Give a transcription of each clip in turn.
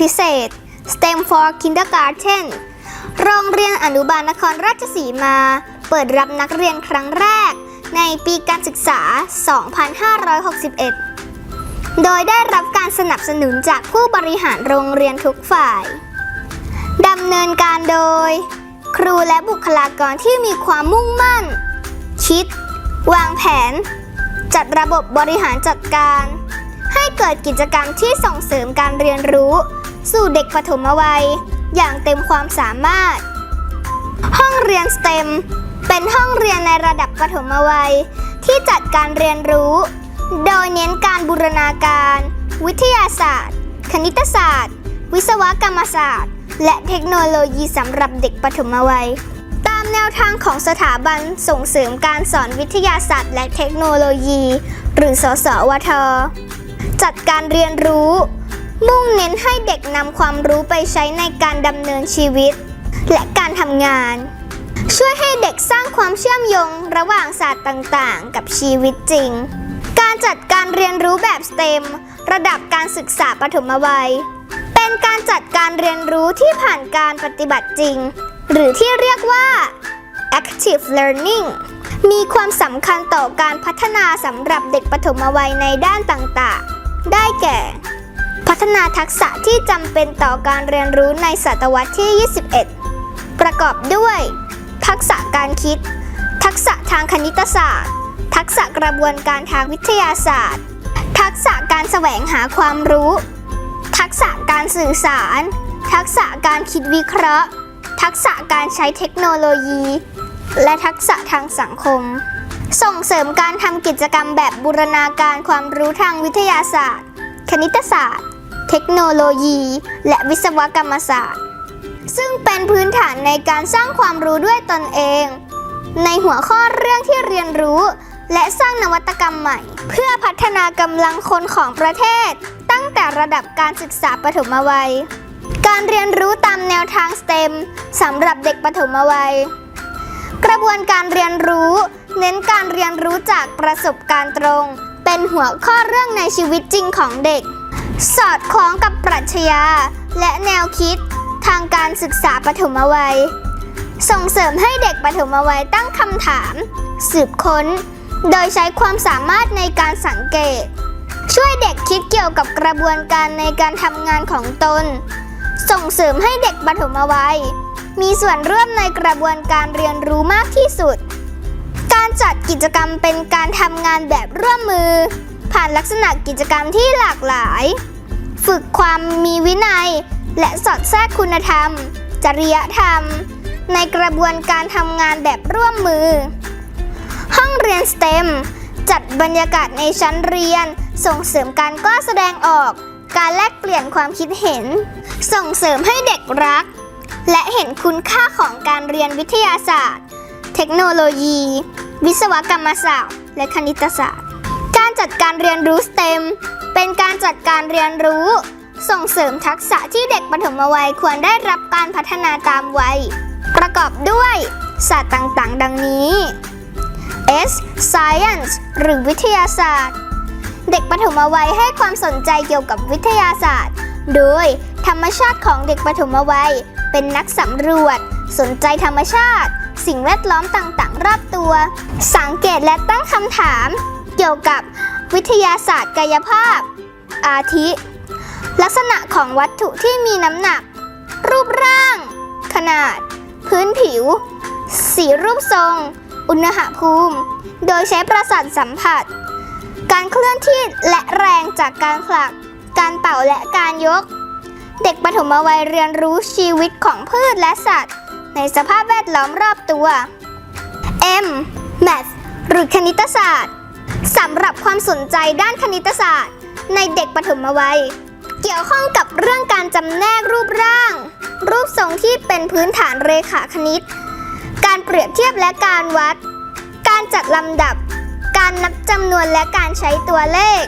พิเศษ STEM for Kindergarten โรงเรียนอนุบาลนครราชสีมา เปิดรับนักเรียนครั้งแรก ในปีการศึกษา 2561 โดยได้รับการสนับสนุนจากผู้บริหารโรงเรียนทุกฝ่าย ดำเนินการโดย ครูและบุคลากรที่มีความมุ่งมั่น คิด วางแผน จัดระบบบริหารจัดการ ให้เกิดกิจกรรมที่ส่งเสริมการเรียนรู้ สู่เด็กปฐมวัย อย่างเต็มความสามารถ ห้องเรียน STEM เป็นห้องเรียนในระดับปฐมวัย ที่จัดการเรียนรู้ โดยเน้นการบูรณาการ วิทยาศาสตร์ คณิตศาสตร์ วิศวกรรมศาสตร์ และเทคโนโลยีสำหรับเด็กปฐมวัย ตามแนวทางของสถาบันส่งเสริมการสอนวิทยาศาสตร์ และเทคโนโลยี หรือสสวท จัดการเรียนรู้ มุ่งเน้นให้เด็กนำความรู้ไปใช้ในการดำเนินชีวิต และการทำงาน ช่วยให้เด็กสร้างความเชื่อมโยงระหว่างศาสตร์ต่างๆ กับชีวิตจริง การจัดการเรียนรู้แบบ STEM ระดับการศึกษาปฐมวัย เป็นการจัดการเรียนรู้ที่ผ่านการปฏิบัติจริง หรือที่เรียกว่า active learning มีความสำคัญต่อการพัฒนาสำหรับเด็กปฐมวัยในด้านต่างๆ ได้แก่ พัฒนาทักษะที่จำเป็นต่อการเรียนรู้ในศตวรรษที่ 21 ประกอบด้วย ทักษะการคิด ทักษะทางคณิตศาสตร์ ทักษะกระบวนการทางวิทยาศาสตร์ ทักษะการแสวงหาความรู้ ทักษะการสื่อสาร ทักษะการคิดวิเคราะห์ ทักษะการใช้เทคโนโลยี และทักษะทางสังคม ส่งเสริมการทำกิจกรรมแบบบูรณาการความรู้ทางวิทยาศาสตร์ คณิตศาสตร์ เทคโนโลยี และวิศวกรรมศาสตร์ ซึ่งเป็นพื้นฐานในการสร้างความรู้ด้วยตนเอง ในหัวข้อเรื่องที่เรียนรู้ และสร้างนวัตกรรมใหม่ เพื่อพัฒนากำลังคนของประเทศ ตั้งแต่ระดับการศึกษาปฐมวัยการเรียนรู้ตามแนวทาง STEM สำหรับเด็กปฐมวัย ระบวนการเรียนรู้ เน้นการเรียนรู้จากประสบการณ์ตรง เป็นหัวข้อเรื่องในชีวิตจริงของเด็ก สอดคล้องกับปรัชญาและแนวคิดทางการศึกษาปฐมวัย ส่งเสริมให้เด็กปฐมวัยตั้งคำถาม สืบค้น โดยใช้ความสามารถในการสังเกต ช่วยเด็กคิดเกี่ยวกับกระบวนการในการทำงานของตน ส่งเสริมให้เด็กปฐมวัย มีส่วนร่วมในกระบวนการเรียนรู้มากที่สุด การจัดกิจกรรมเป็นการทำงานแบบร่วมมือ ผ่านลักษณะกิจกรรมที่หลากหลาย ฝึกความมีวินัย และสอดแทรกคุณธรรม จริยธรรม ในกระบวนการทำงานแบบร่วมมือ ห้องเรียน STEM จัดบรรยากาศในชั้นเรียน ส่งเสริมการกล้าแสดงออก การแลกเปลี่ยนความคิดเห็น ส่งเสริมให้เด็กรัก และเห็นคุณค่าของการเรียนวิทยาศาสตร์ เทคโนโลยี วิศวกรรมศาสตร์ และคณิตศาสตร์ การจัดการเรียนรู้ STEM เป็นการจัดการเรียนรู้ ส่งเสริมทักษะที่เด็กปฐมวัยควรได้รับการพัฒนาตามวัย ประกอบด้วยศาสตร์ต่างๆ ดังนี้ S Science หรือวิทยาศาสตร์ เด็กปฐมวัยให้ความสนใจเกี่ยวกับวิทยาศาสตร์ โดยธรรมชาติของเด็กปฐมวัย เป็นนักสำรวจ สนใจธรรมชาติ สิ่งแวดล้อมต่างๆ รอบตัว สังเกตและตั้งคำถาม เกี่ยวกับวิทยาศาสตร์กายภาพ อาทิ ลักษณะของวัตถุที่มีน้ำหนัก รูปร่าง ขนาด พื้นผิว สีรูปทรง อุณหภูมิ โดยใช้ประสาทสัมผัส การเคลื่อนที่และแรงจากการผลัก การเป่าและการยก เด็กปฐมวัยเรียนรู้ชีวิตของพืชและสัตว์ ในสภาพแวดล้อมรอบตัว M Math หรือคณิตศาสตร์สำหรับความสนใจด้านคณิตศาสตร์ ในเด็กปฐมวัย เกี่ยวข้องกับเรื่องการจำแนกรูปร่าง รูปทรงที่เป็นพื้นฐานเรขาคณิต การเปรียบเทียบและการวัด การจัดลำดับ การนับจำนวนและการใช้ตัวเลข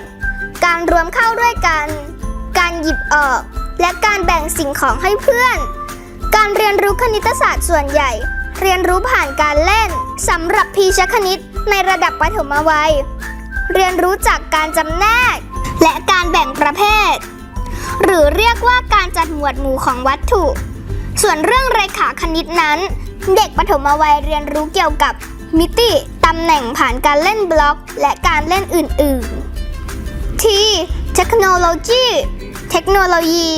การรวมเข้าด้วยกัน การหยิบออก และการแบ่งสิ่งของให้เพื่อน การเรียนรู้คณิตศาสตร์ส่วนใหญ่ เรียนรู้ผ่านการเล่นสำหรับพีชคณิตในระดับปฐมวัย เรียนรู้จากการจำแนก และการแบ่งประเภท หรือเรียกว่าการจัดหมวดหมู่ของวัตถุ ส่วนเรื่องเรขาคณิตนั้น เด็กปฐมวัยเรียนรู้เกี่ยวกับมิติ ตำแหน่งผ่านการเล่นบล็อก และการเล่นอื่น ๆ T เทคโนโลยี เทคโนโลยี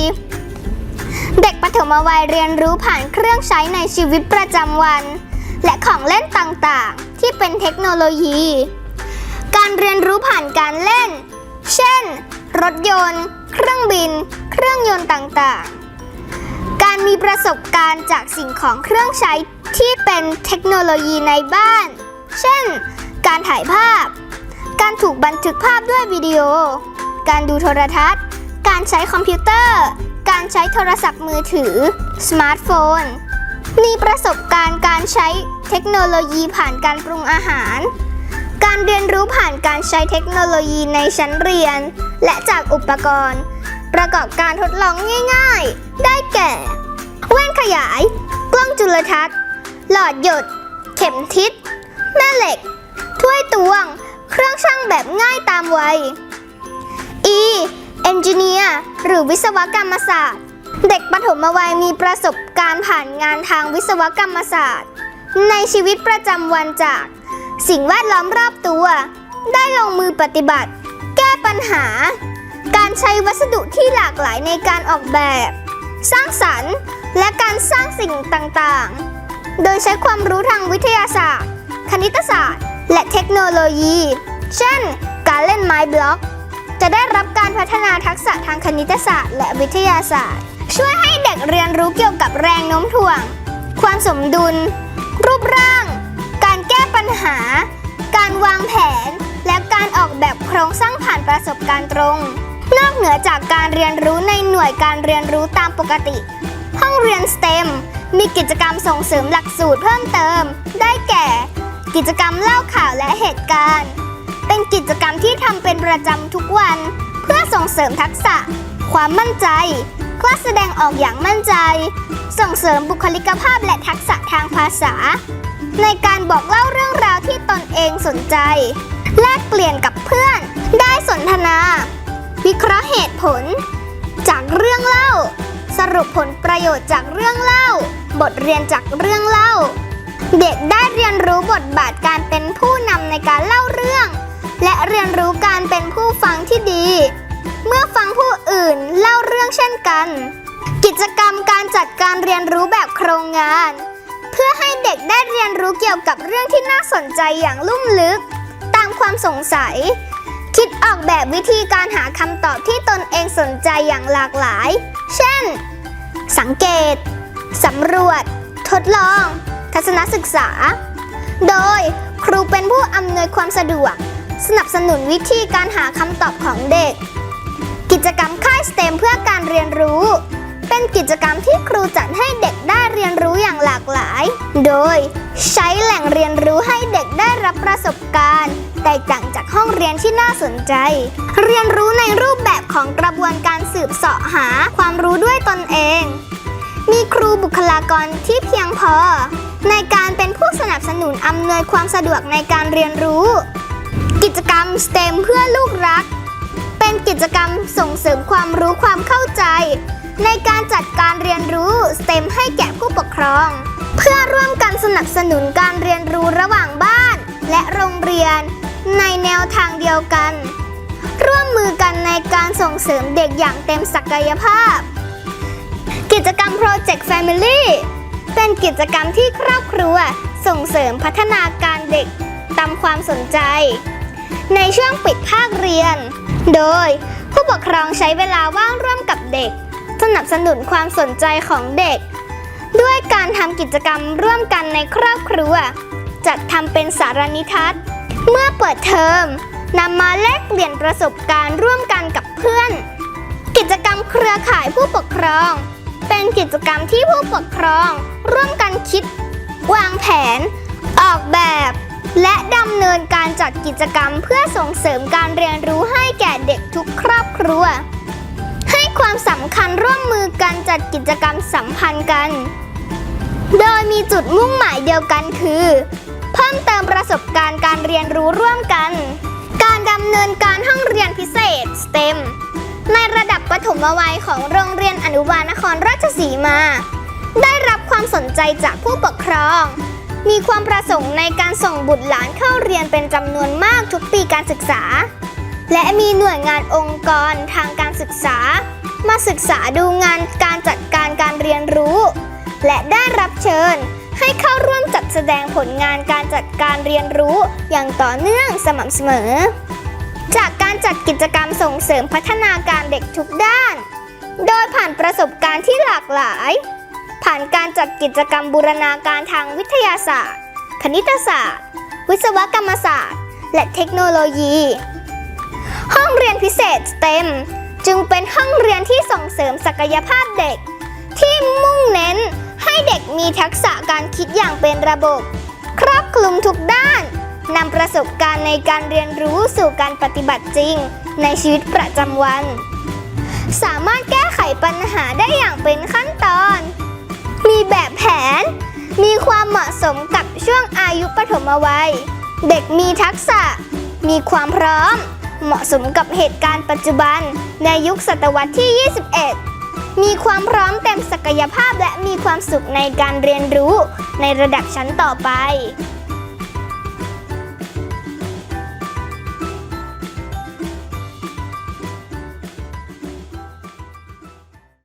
เด็กปฐมวัยเรียนรู้ผ่านเครื่องใช้ในชีวิตประจำวัน และของเล่นต่างๆ ที่เป็นเทคโนโลยี การเรียนรู้ผ่านการเล่น เช่น รถยนต์ เครื่องบิน เครื่องยนต์ต่างๆ การมีประสบการณ์จากสิ่งของเครื่องใช้ที่เป็นเทคโนโลยีในบ้าน เช่น การถ่ายภาพ การถูกบันทึกภาพด้วยวิดีโอ การดูโทรทัศน์ การใช้คอมพิวเตอร์ การใช้โทรศัพท์มือถือ สมาร์ทโฟน มีประสบการณ์การใช้เทคโนโลยีผ่านการปรุงอาหาร การเรียนรู้ผ่านการใช้เทคโนโลยีในชั้นเรียน และจากอุปกรณ์ ประกอบการทดลองง่ายๆ ได้แก่ แว่นขยาย กล้องจุลทรรศน์ หลอดหยด เข็มทิศ แม่เหล็ก ถ้วยตวง เครื่องช่างแบบง่ายตามวัย E Engineer หรือวิศวกรรมศาสตร์ เด็กปฐมวัยมีประสบการณ์ผ่านงานทางวิศวกรรมศาสตร์ ในชีวิตประจำวันจาก สิ่งแวดล้อมรอบตัว ได้ลงมือปฏิบัติ แก้ปัญหา การใช้วัสดุที่หลากหลายในการออกแบบ สร้างสรรค์ และการสร้างสิ่งต่างๆ โดยใช้ความรู้ทางวิทยาศาสตร์ คณิตศาสตร์ และเทคโนโลยี เช่น การเล่นไม้บล็อก จะได้รับการพัฒนาทักษะทางคณิตศาสตร์ และวิทยาศาสตร์ ช่วยให้เด็กเรียนรู้เกี่ยวกับแรงโน้มถ่วง ความสมดุล รูปร่าง การแก้ปัญหา การวางแผน และการออกแบบโครงสร้างผ่านประสบการณ์ตรง นอกเหนือจากการเรียนรู้ในหน่วยการเรียนรู้ตามปกติ ห้องเรียน STEM มีกิจกรรมส่งเสริมหลักสูตรเพิ่มเติม ได้แก่ กิจกรรมเล่าข่าวและเหตุการณ์ เป็นกิจกรรมที่ทำเป็นประจำทุกวัน เพื่อส่งเสริมทักษะ ความมั่นใจกล้าแสดงออกอย่างมั่นใจ ส่งเสริมบุคลิกภาพและทักษะทางภาษา ในการบอกเล่าเรื่องราวที่ตนเองสนใจ แลกเปลี่ยนกับเพื่อน ได้สนทนา วิเคราะห์เหตุผล จากเรื่องเล่า สรุปผลประโยชน์จากเรื่องเล่า บทเรียนจากเรื่องเล่า เด็กได้เรียนรู้บทบาทการเป็นผู้นำในการเล่าเรื่อง และเรียนรู้การเป็นผู้ฟังที่ดี เมื่อฟังผู้อื่นเล่าเรื่องเช่นกัน กิจกรรมการจัดการเรียนรู้แบบโครงงาน เพื่อให้เด็กได้เรียนรู้เกี่ยวกับเรื่องที่น่าสนใจอย่างลุ่มลึก ตามความสงสัย คิดออกแบบวิธีการหาคำตอบที่ตนเองสนใจอย่างหลากหลาย เช่น สังเกตสำรวจ ทดลอง ทัศนศึกษา โดยครูเป็นผู้อำนวยความสะดวก สนับสนุนวิธีการหาคำตอบของเด็ก กิจกรรมค่ายสเต็มเพื่อการเรียนรู้ เป็นกิจกรรมที่ครูจัดให้เด็กได้เรียนรู้อย่างหลากหลาย โดยใช้แหล่งเรียนรู้ให้เด็กได้รับประสบการณ์ แตกต่างจากห้องเรียนที่น่าสนใจ เรียนรู้ในรูปแบบของกระบวนการสืบเสาะหาความรู้ด้วยตนเอง มีครูบุคลากรที่เพียง นับสนุนอำนวยความสะดวกในการเรียนรู้ กิจกรรม STEM เพื่อลูกรัก เป็นกิจกรรมส่งเสริมความรู้ความเข้าใจ ในการจัดการเรียนรู้ STEM ให้แก่ผู้ปกครอง เพื่อร่วมกันสนับสนุนการเรียนรู้ระหว่างบ้าน และโรงเรียน ในแนวทางเดียวกัน ร่วมมือกันในการส่งเสริมเด็กอย่างเต็มศักยภาพ กิจกรรม Project Family เป็นกิจกรรมที่ครอบครัว ส่งเสริมพัฒนาการเด็กตามความสนใจ ในช่วงปิดภาคเรียน โดยผู้ปกครองใช้เวลาว่างร่วมกับเด็ก สนับสนุนความสนใจของเด็ก ด้วยการทำกิจกรรมร่วมกันในครอบครัว จัดทำเป็นสารนิทัศน์ เมื่อเปิดเทอมนำมาแลกเปลี่ยนประสบการณ์ร่วมกันกับเพื่อน กิจกรรมเครือข่ายผู้ปกครอง เป็นกิจกรรมที่ผู้ปกครอง ร่วมกันคิด วางแผน ออกแบบ และดำเนินการจัดกิจกรรมเพื่อส่งเสริมการเรียนรู้ให้แก่เด็กทุกครอบครัว ให้ความสำคัญร่วมมือกันจัดกิจกรรมสัมพันธ์กัน โดยมีจุดมุ่งหมายเดียวกันคือ เพิ่มเติมประสบการณ์การเรียนรู้ร่วมกัน การดำเนินการห้องเรียนพิเศษ STEM ในระดับปฐมวัยของโรงเรียนอนุบาลนครราชสีมา ความสนใจจากผู้ปกครอง มีความประสงค์ในการส่งบุตรหลานเข้าเรียนเป็นจำนวนมากทุกปีการศึกษา และมีหน่วยงานองค์กรทางการศึกษา มาศึกษาดูงานการจัดการการเรียนรู้ และได้รับเชิญให้เข้าร่วมจัดแสดงผลงานการจัดการเรียนรู้อย่างต่อเนื่องสม่ำเสมอ จากการจัดกิจกรรมส่งเสริมพัฒนาการเด็กทุกด้าน โดยผ่านประสบการณ์ที่หลากหลาย ผ่านการจัดกิจกรรมบูรณาการทางวิทยาศาสตร์ คณิตศาสตร์ วิศวกรรมศาสตร์ และเทคโนโลยี ห้องเรียนพิเศษ STEM จึงเป็นห้องเรียนที่ส่งเสริมศักยภาพเด็ก ที่มุ่งเน้นให้เด็กมีทักษะการคิดอย่างเป็นระบบ ครอบคลุมทุกด้านนำประสบการณ์ในการเรียนรู้สู่การปฏิบัติจริง ในชีวิตประจำวัน สามารถแก้ไขปัญหาได้อย่างเป็นขั้นตอน มีแบบแผน มีความเหมาะสมกับช่วงอายุปฐมวัย เด็กมีทักษะ มีความพร้อม เหมาะสมกับเหตุการณ์ปัจจุบัน ในยุคศตวรรษที่ 21 มีความพร้อมเต็มศักยภาพและมีความสุขในการเรียนรู้ในระดับชั้นต่อไป